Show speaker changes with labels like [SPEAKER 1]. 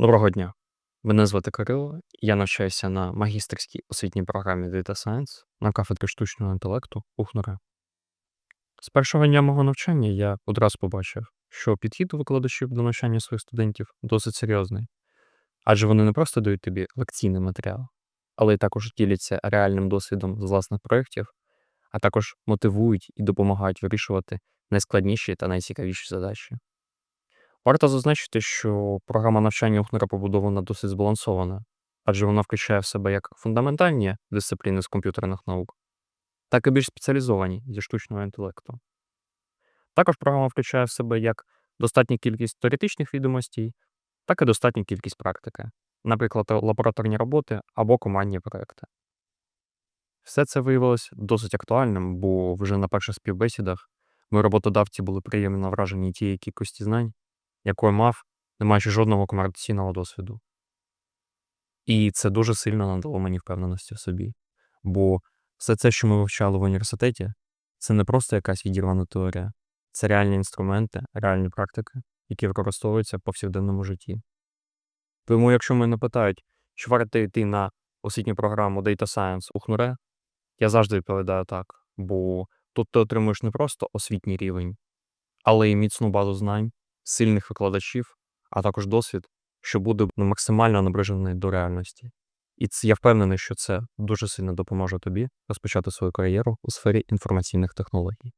[SPEAKER 1] Доброго дня. Мене звати Кирило. Я навчаюся на магістерській освітній програмі Data Science на кафедрі штучного інтелекту УХНУРа. З першого дня мого навчання я одразу побачив, що підхід у викладачів до навчання своїх студентів досить серйозний, адже вони не просто дають тобі лекційний матеріал, але й також діляться реальним досвідом з власних проєктів, а також мотивують і допомагають вирішувати найскладніші та найцікавіші задачі. Варто зазначити, що програма навчання Ухнера побудована досить збалансована, адже вона включає в себе як фундаментальні дисципліни з комп'ютерних наук, так і більш спеціалізовані зі штучного інтелекту. Також програма включає в себе як достатню кількість теоретичних відомостей, так і достатню кількість практики, наприклад, лабораторні роботи або командні проекти. Все це виявилось досить актуальним, бо вже на перших співбесідах мої роботодавці були приємно вражені тієї кількості знань, якою мав, не маючи жодного комерційного досвіду. І це дуже сильно надало мені впевненості в собі. Бо все це, що ми вивчали в університеті, це не просто якась відірвана теорія, це реальні інструменти, реальні практики, які використовуються в повсякденному житті. Тому, якщо мене питають, чи варто йти на освітню програму Data Science у ХНУРЕ, я завжди відповідаю так, бо тут ти отримуєш не просто освітній рівень, але й міцну базу знань, сильних викладачів, а також досвід, що буде ну, максимально наближений до реальності. І це, я впевнений, що це дуже сильно допоможе тобі розпочати свою кар'єру у сфері інформаційних технологій.